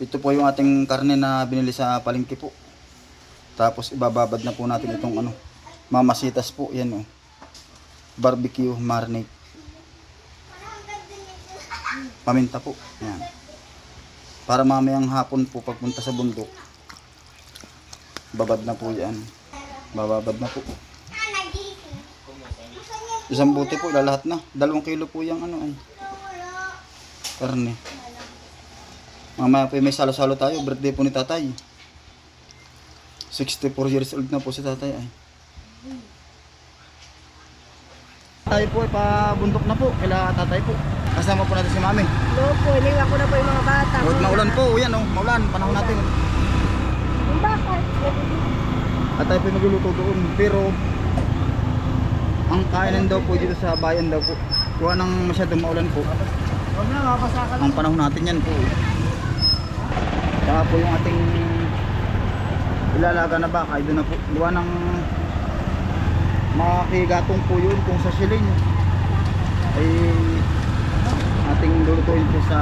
Ito po yung ating karne na binili sa palengke po. Tapos ibababad na po natin itong ano, mamasitas po, yan oh. Barbecue marinade. Paminta po, yan. Para mamayang hapon po pagpunta sa bundok. Babad na po yan. Bababad na po. Isang buti po, lalahat na. Dalawang kilo po yung ano ay. Karne. Mamaya po may salo-salo tayo. Birthday po ni tatay. 64 years old na po si tatay ay. Tayo po ay pabundok na po. Kila tatay po. Kasama po natin si mami. No po, iniwan ko na po yung mga bata. Huwag maulan po. Yan oh. Maulan. Panahon natin. Bakit? At tayo po ay magluluto doon. Pero ang kainan daw po dito sa bayan daw po. Kuha nang masyadong maulan po. Ang panahon natin yan po. Saka po yung ating ilalaga na baka, doon na po. Gawa ng makigatong po yun kung sa siling ay ating lulutuin po sa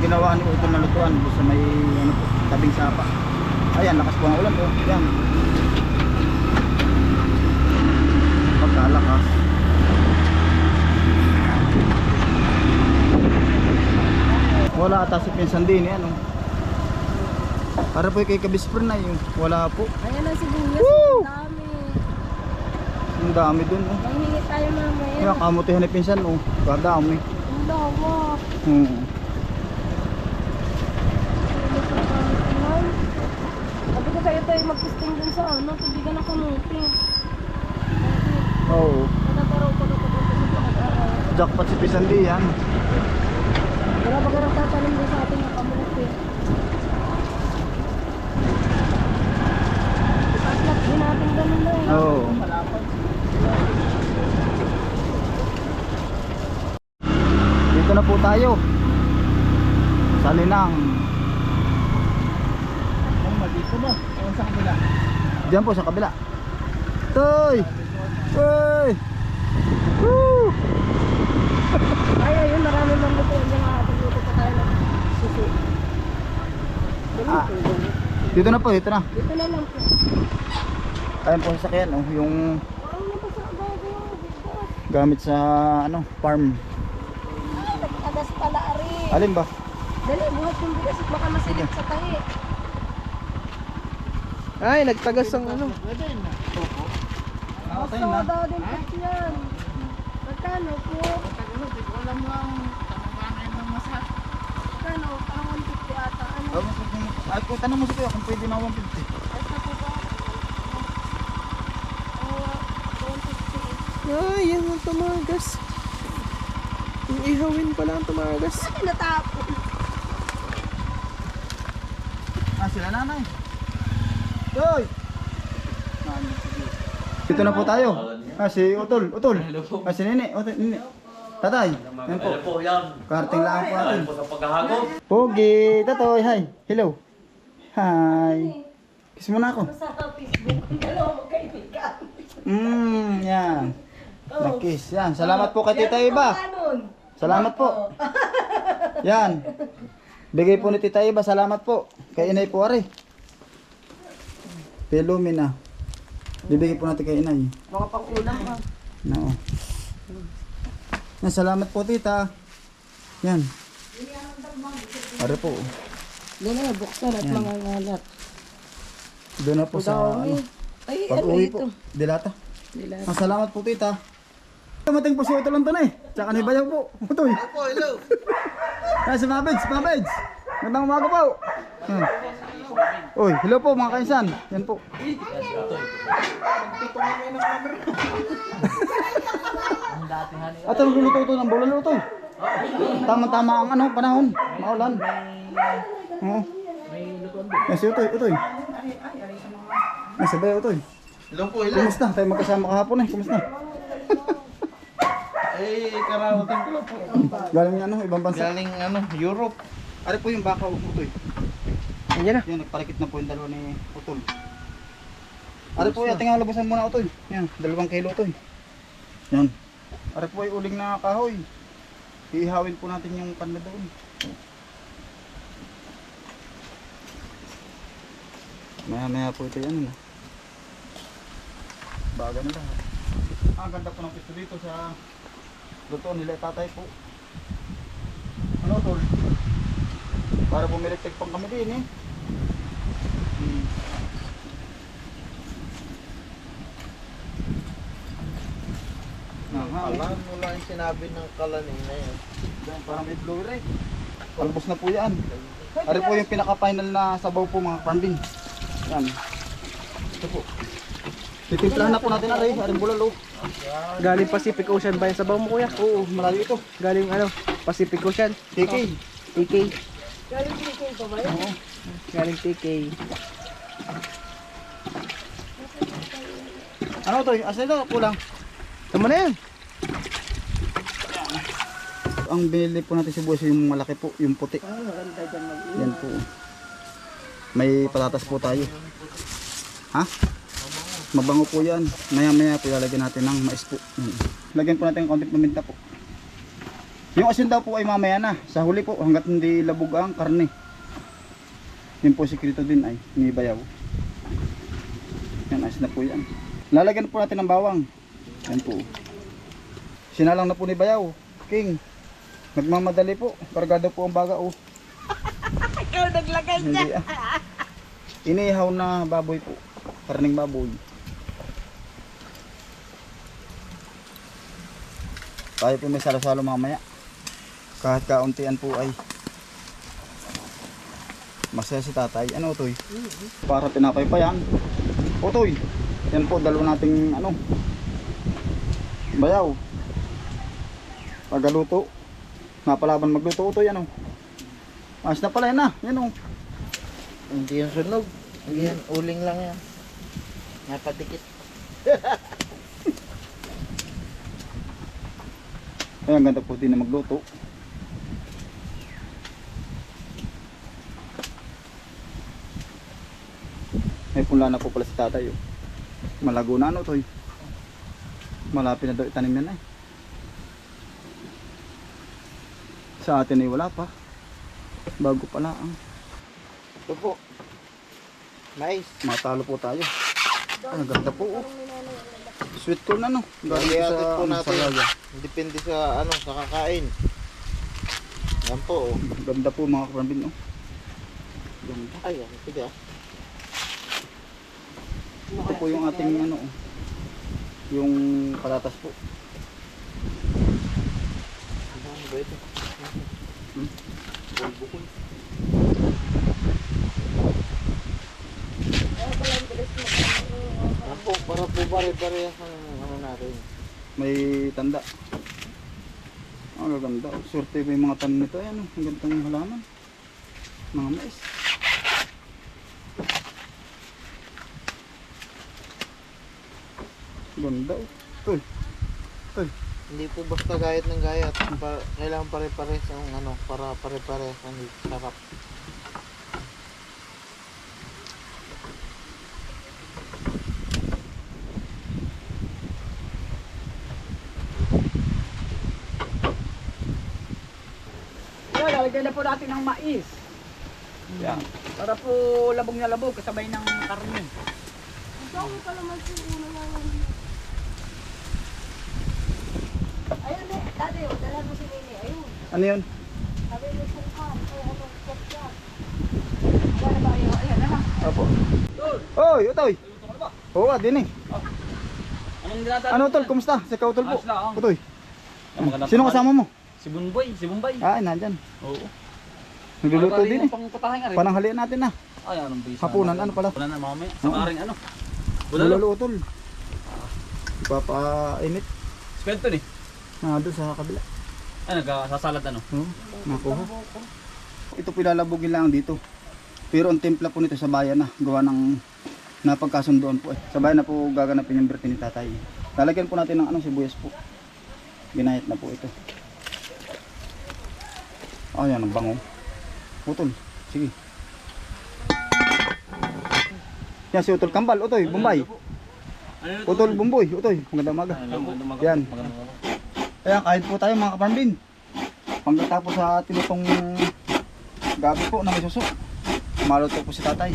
ginawa ni Utol na lutuan po sa may ano po, tabing sapa. Ayan, lakas po ang ulan po. Yan. Pagkalakas. Wala ata si Pinsan din yan. Oh. Para po kay Kabispren na yun. Wala po. Ayan ang sibuyas. Woo! Ang dami. Ang dami dun. Oh. Manghingi tayo mamaya. Kaya kamutihan ni Pinsan. Oh. Kadami. Ang lawak. Hmm. Sabi ko sa'yo tayo mag-testing dun sa ano, tubigan ng kamuti. Oo. Nataparaw ko na pagpunta sa pinag-araw. Jackpot si Pinsan din yan. Garang tatanim din sa atin ng kamuti? Ipaslap din natin ganun daw. eh. Oo. Dito na po tayo. Sa Linang. dito ba? O sa kabila? Diyan po sa kabila. Toy! Toy! Woo! Ay, ayun, marami mang luto. Yung mga ating luto pa tayo ng susi. Ah. Dito na po, dito na. Dito na lang po. Ayan po sa sakyan, oh, yung gamit sa ano, farm. Ay, nagtagas pala, Ari. Alin ba? Dali, buhat yung bigas at baka masilip sa tahi. Ay, nagtagas ang ano. Masoda din po yan. Magkano po? Alam mo ang tanunganan ng masat. Magkano? Parang 150 ata. Ano? Kung tanong mo sa kuya kung pwede na 150. Ay, sa po ba? 150. Ay, yan ang tumagas. Yung ihawin pala ang tumagas. Ano natapon? Ah, sila nanay. Toy! Dito na po tayo. Ah, si Utol, Utol. Ah, si Nene, Utol, Nene. Tatay, yan po. Po yan? Karting lang po natin. Po sa paghahagod? Pogi, Tatoy, hi. Hello. Hi. Kiss mo na ako. Sa Facebook, ang dalawa magkaibigan. Mmm, yan. Nakis. Yan, salamat po kay Tita Iba. Salamat po. Yan. Bigay po ni Tita Iba, salamat po. Kay Inay po, ari. Pilumina. Bibigay po natin kay Inay. Mga pang-ulam ka. No. Yan, salamat po, Tita. Yan. Ari po. Doon na, buksan at Yan. mga ngalat. Doon na po sa ano, Ay, pag ano uwi ito? po. Dilata. Nila. Ah, salamat po, Tita. Tumating po si Utol Anton eh. Tsaka ni Bayaw po. Utoy. Ako, hello. Ay, si Mabeds, Mabeds. Magandang umaga po. Hmm. Uy, hello po mga kainsan. Yan po. At ang luluto ito ng bola luto. Tama-tama ang ano, panahon. Maulan. Oo. Yan si Utoy, Utoy. Yan si Bayaw, Utoy. Hello po, hello. Kumusta? Tayo magkasama kahapon eh. Kumusta? Eh, karawating ko lang po. Galing ano, ibang bansa. Galing ano, Europe. Ari po yung baka Utoy. Ayan na. Yan, nagparikit na po yung dalawa ni Utol. Ari po, yating ang labasan muna Utol. Yan, dalawang kilo Utol. Yan. Ari po ay uling na kahoy. Iihawin po natin yung pan na doon. Maya maya po ito yan. Ano? Baga na lahat. Ah, ang ganda po ng pisto dito sa luto nila tatay po. Ano tol? Para bumiliktik pang kami din eh. Hmm. Alam mo lang yung sinabi ng kalaning na yun. Yan, parang may blower eh. Palbos na po yan. Ari po yung pinaka-final na sabaw po mga kambing. Yan. Ito po. Titimplahan na po natin aray, aring bulalo. Galing Pacific Ocean ba yung sabaw mo kuya? Oo, malayo ito. Galing ano? Pacific Ocean. TK. TK. Galing pinigay pa ba yun? Oo. Galing TK. Ano to? Asa ito? Kulang. Tama na yan. Ang binili po natin si Boss yung malaki po, yung puti. Ah, maganda dyan mag Yan po. May patatas po tayo. Ha? Mabango po yan. Maya maya po lalagyan natin ng mais po. Mm. Lagyan po natin ng konting paminta po. Yung asin daw po ay mamaya na. Sa huli po hanggat hindi labog ang karne. Yun po sikreto din ay may bayaw. Yan asin na po yan. Lalagyan po natin ng bawang. Yan po. Sinalang na po ni Bayaw. King. Nagmamadali po. Kargado po ang baga oh. Ikaw naglagay Hindi ah. Inihaw na baboy po. Karning baboy. Tayo po may salo-salo mamaya. Kahit kauntian po ay masaya si tatay. Ano utoy? Para tinapay pa yan. Utoy. Yan po dalawa nating ano. Bayaw. Pagaluto. Napalaban magluto utoy ano. Mas na pala yan ah. Yan oh. Hindi yung sunog. Hindi yan, uling lang yan. Napadikit. Ay, ang ganda po din na magluto. May punla na po pala si tatay. Oh. Malago na ano to eh. Malapit na daw itanim yan eh. Sa atin ay wala pa. Bago pala ang Ito po. Nice. matalo po tayo. Ay, ang ganda po. Oh. Sweet corn ano. Galing sa po natin. Saraga. Depende sa ano, sa kakain. Yan po. Oh. Ganda po mga kaparambin. Oh. Ganda. Ay, ang sige ah. Ito po yung ating ano, oh. yung patatas po. Ano ba ito? Hmm? Bulbo ko. Po, para po pare-parehas ang ano natin. May tanda. Ang gaganda. oh. Swerte pa yung mga tanim nito. Ayan, ang gandang halaman. Mga mais. Ganda. Uy. Uy. Hindi po basta gayat ng gayat. Pa, kailangan pare-parehas ang ano, para pare-parehas ang sarap. Po natin ng mais. Yan. Para po labong na labog kasabay ng karne. Ayun eh, dati oh, dala mo si Nini, ayun. Ano yun? Sabi mo sungkan, o ano, ketchup. Wala ba yun? Ayan na lang. Opo. Oy, utoy. Oo, ah, din eh. Anong dinadala? Ano tol, kumusta? Si Ikaw tol po. Ayos lang. Utoy. Ang Sino kasama mo? Si Bunboy, si Bumbay. Ah, nandyan. Oo. Nagluluto din eh. ang Pangputahin nga rin. Pananghalian natin na. Ay, anong bisa? Hapunan, ano pala? Hapunan na mamaya. Oo. Sa karing ano? Bulalo. Bulalo. Ipapainit. Spento ni. Ah, doon sa kabila. Ay, nagsasalad ano? Oo, nakuha. Ito pilalabugin lang dito. Pero ang timpla po nito sa bayan na. Gawa ng napagkasundoan po eh. Sa bayan na po gaganapin yung birthday ni tatay. Lalagyan po natin ng ano, sibuyas po. Ginahit na po ito. Oh, yan, ang bango. Utol. Sige. Yan si Utol Kambal. Utoy, yun? Utol, Bumboy. Utoy, magandang umaga. Yan. Ayan, kahit po tayo mga kaparambin. Pagkatapos sa tinutong gabi po na may suso. Maluto po si tatay.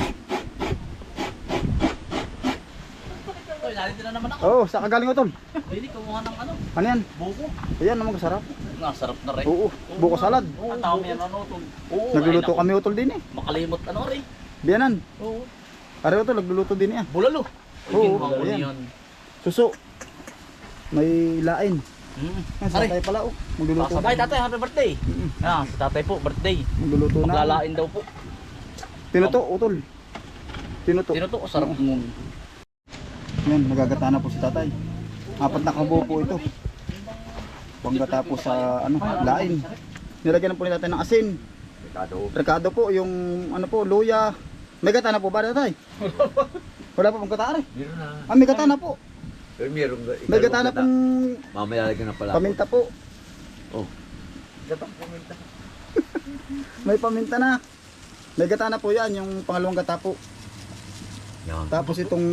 Oh, sa kagaling utol. Hindi, kumuha ng ano, Ano yan? buko. Ayan naman kasarap. Nga, sarap na rin. Oo, buko salad. Ang tao yan, ano, tong... Oo, Nagluluto ay, kami utol din eh. Makalimot, ano rin. Biyanan. Oo. Are utol, nagluluto din niya. Bulalo. Oo, ko ayan. yun. Suso. May lain. Hmm. Yan, sa Aray, tatay pala oh. Magluluto. Sabay, tatay, happy birthday. Mm. Ah, sa tatay po, birthday. Magluluto na. Maglalain daw po. Tinuto, utol. Tinuto. Sino to? Sarap mo. Yan, nagagata na po si tatay. Apat na kabuo po ito. Panggata po sa ano, lain. Nilagyan po tatay ng asin. Ricardo. Rekado po, yung ano po, luya. May gata na po ba tatay? Wala pa pong gata. Meron na. Ah, may gata na po. Pero meron ga- May gata na pong Mamaya lagyan ng pala. paminta po. Oh. May paminta na. May gata na po yan, yung pangalawang gata po. Yan. Tapos itong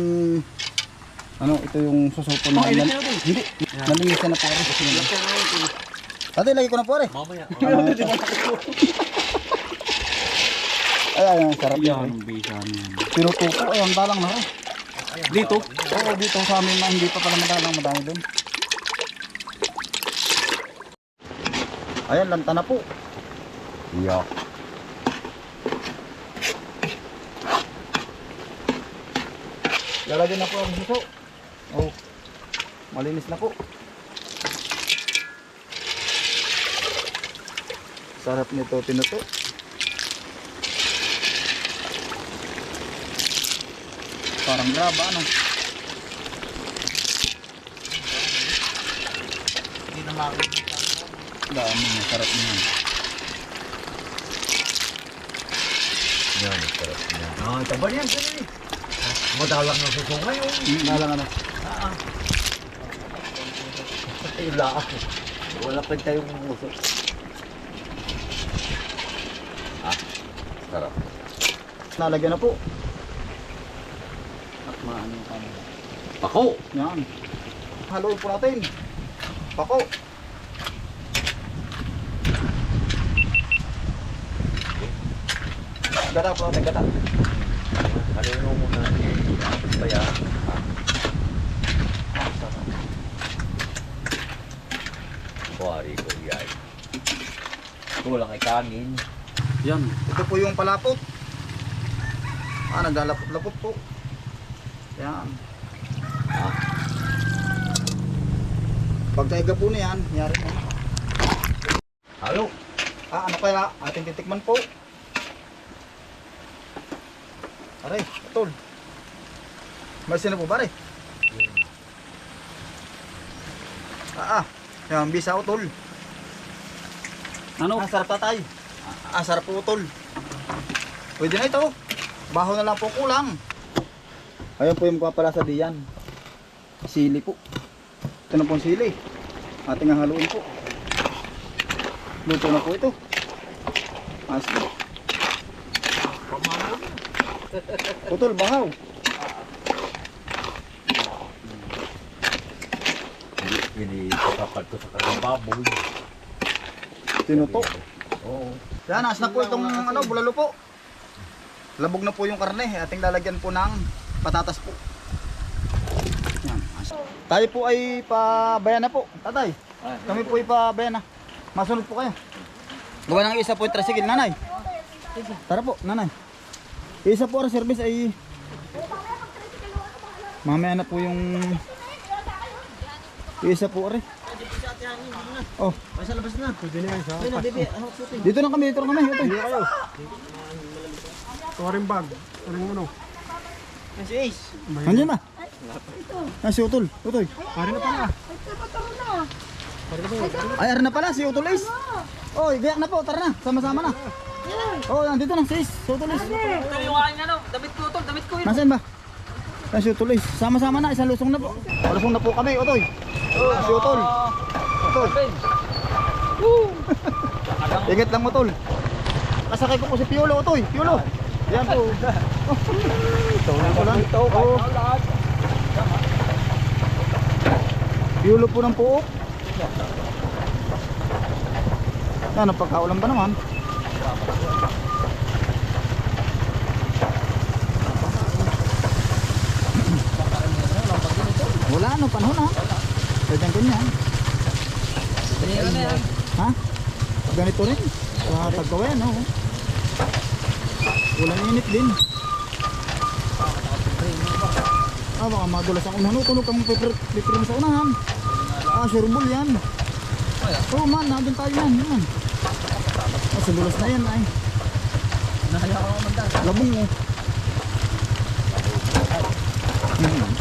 ano, ito yung susupo na. Oh, nal- hindi, nalinisan na po rin. Tatay, lagi ko na po rin. Mamaya. Ay, ay, ay, sarap yan. bisa niyan. Pinuto po, ay, ang dalang na rin. Dito? Oo, dito sa amin na hindi pa pala madalang, madami doon. Ayan, lanta na po. Iyak. Lalagyan na po ang suso. Oh, malinis na po. Sarap nito pinuto. Parang graba ano. Hindi na makikita. Dami niya, sarap niyan. Yan, sarap yan. Ah, taba yan. sir, eh. Madalang na suso ngayon. Hmm, nalang ano. Ila. Wala pa tayong muso. Ah, sarap. Nalagyan na po. At maano yung camera. Pako! Yan. Haluin po natin. Pako. Gata po natin, gata. Ano mo na eh. Kaya. Kuwari ko yan. Kulang ay kanin. Yan. Ito po yung palapot. Ah, naglalapot-lapot po. Yan. Ah, Pagkaiga po na yan, yari po. halo. Ah, ano kaya? Ating titikman po. Aray, tol. May sino po ba, aray? Ah, ah. Yan, bisa utol. Ano? Ang sarap tatay. Ah, ang sarap po utol. Pwede na ito. Baho na lang po kulang. Ayun po yung papalasa diyan. Sili po. Ito na po ang sili. Ating haluin po. Luto na po ito. Mas po. Putol, bahaw. Hindi, kapag ko sa kakababoy. Tinuto. Oo. Yan, as na po itong ano, bulalo po. Labog na po yung karne. Ating lalagyan po ng patatas po. Yan. Tayo po ay pabayan na po. Tatay, kami po ay pabayan na. Masunod po kayo. Gawa ng isa po yung tricycle, nanay. Tara po, nanay. Isa po ang service ay... Mamaya na po yung... Isa po rin. Oh. Dito na kami, dito na kami. Ito. Dito kayo. Tuwaring bag. Tuwaring ano. Nandiyan ba? Ah, si Utol. Utoy. Pare na pala. Ay, aran na pala, si Utol Ace. Oh, gayak na po, tara na. Sama-sama na. Oh, nandito na si Ace. Si Utol Ace. Yung aking ano, damit ko to, damit ko yun. Nasaan ba? Ah, si Utol Ace. Sama-sama na, isang lusong na po. Lusong na po kami, Utoy. Oh, si Utol. Utol. Ingat lang, Utol. Kasakay ko po si Piolo, Utoy. Piolo. Yan po. Tawag ko lang. Oh. Piolo po ng puok. Yan, pagkaulan pa naman. Wala ano, panahon ha. Ganyan ganyan. Ganyan na yan. Ha? Ganito rin. Sa tagkawayan, no? Walang init din. Ah, baka madulas ang unahan. Tulog kang piprim sa unahan. Ah, sure bull yan. Oo oh, man, nandun tayo yan. Yan. Ah, sinulas na yan ay. Nahaya ko naman dahil. Labong mo. Hmm.